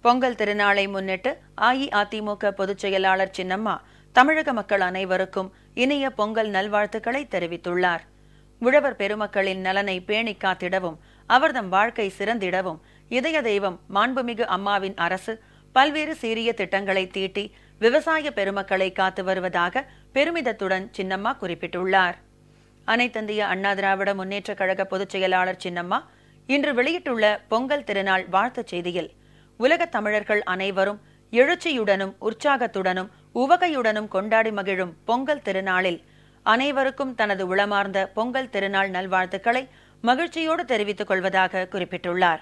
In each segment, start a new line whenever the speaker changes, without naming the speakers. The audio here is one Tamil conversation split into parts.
பொங்கல் திருநாளை முன்னிட்டு அஇஅதிமுக பொதுச் செயலாளர் சின்னம்மா தமிழக மக்கள் அனைவருக்கும் இனிய பொங்கல் நல்வாழ்த்துக்களை தெரிவித்துள்ளார். உழவர் பெருமக்களின் நலனை பேணி காத்திடவும் அவர்தம் வாழ்க்கை சிறந்திடவும் இதய தெய்வம் மாண்புமிகு அம்மாவின் அரசு பல்வேறு சீரிய திட்டங்களை தீட்டி விவசாய பெருமக்களை காத்து வருவதாக பெருமிதத்துடன் சின்னம்மா குறிப்பிட்டுள்ளார். அனைத்திந்திய அண்ணா திராவிட முன்னேற்ற கழக பொதுச் செயலாளர் சின்னம்மா இன்று வெளியிட்டுள்ள பொங்கல் திருநாள் வாழ்த்துச் செய்தியில் உலக தமிழர்கள் அனைவரும் எழுச்சியுடனும் உற்சாகத்துடனும் உவகையுடனும் கொண்டாடி மகிழும் பொங்கல் திருநாளில் அனைவருக்கும் தனது உளமார்ந்த பொங்கல் திருநாள் நல்வாழ்த்துக்களை மகிழ்ச்சியோடு தெரிவித்துக் கொள்வதாக குறிப்பிட்டுள்ளார்.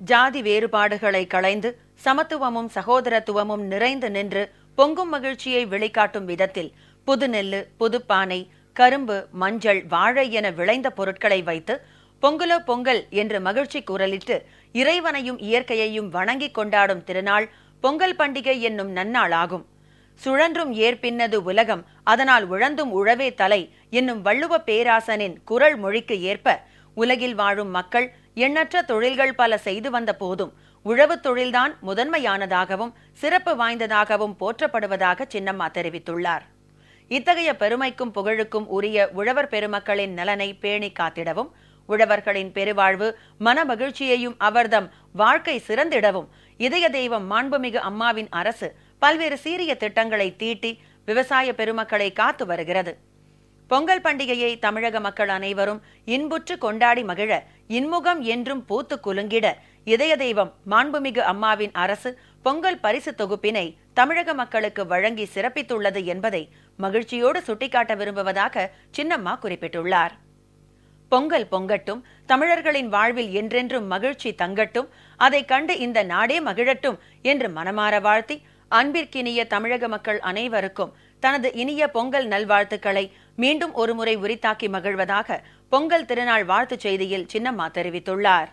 ஜாதி வேறுபாடுகளை களைந்து சமத்துவமும் சகோதரத்துவமும் நிறைந்து நின்று பொங்கும் மகிழ்ச்சியை வெளிக்காட்டும் விதத்தில் புது நெல்லு புதுப்பானை கரும்பு மஞ்சள் வாழை என விளைந்த பொருட்களை வைத்து பொங்கலோ பொங்கல் என்று மகிழ்ச்சி குரலிட்டு இறைவனையும் இயற்கையையும் வணங்கிக் கொண்டாடும் திருநாள் பொங்கல் பண்டிகை என்னும் நன்னாள் ஆகும். சுழன்றும் ஏற்பின்னது உலகம் அதனால் உழந்தும் உழவே தலை என்னும் வள்ளுவ பேராசனின் குரல் மொழிக்கு ஏற்ப உலகில் வாழும் மக்கள் எண்ணற்ற தொழில்கள் பல செய்து வந்த போதும் உழவுத் தொழில்தான் முதன்மையானதாகவும் சிறப்பு வாய்ந்ததாகவும் போற்றப்படுவதாக சின்னம்மா தெரிவித்துள்ளார். இத்தகைய பெருமைக்கும் புகழுக்கும் உரிய உழவர் பெருமக்களின் நலனை பேணி காத்திடவும் உழவர்களின் பெருவாழ்வு மனமகிழ்ச்சியையும் அவர்தம் வாழ்க்கை சிறந்திடவும். இதய தெய்வம் மாண்புமிகு அம்மாவின் அரசு பல்வேறு சீரிய திட்டங்களை தீட்டி விவசாய பெருமக்களை காத்து வருகிறது. பொங்கல் பண்டிகையை தமிழக மக்கள் அனைவரும் இன்புற்று கொண்டாடி மகிழ இன்முகம் என்றும் பூத்து குலுங்கிட இதய தெய்வம் மாண்புமிகு அம்மாவின் அரசு பொங்கல் பரிசு தொகுப்பினை தமிழக மக்களுக்கு வழங்கி சிறப்பித்துள்ளது என்பதை மகிழ்ச்சியோடு சுட்டிக்காட்ட விரும்புவதாக சின்னம்மா குறிப்பிட்டுள்ளார். பொங்கல் பொங்கட்டும் தமிழர்களின் வாழ்வில் என்றென்றும் மகிழ்ச்சி தங்கட்டும் அதை கண்டு இந்த நாடே மகிழட்டும் என்று மனமாற வாழ்த்தி அன்பிற்கினிய தமிழக மக்கள் அனைவருக்கும் தனது இனிய பொங்கல் நல்வாழ்த்துக்களை மீண்டும் ஒருமுறை உரித்தாக்கி மகிழ்வதாக பொங்கல் திருநாள் வாழ்த்துச் செய்தியில் சின்னம்மா தெரிவித்துள்ளார்.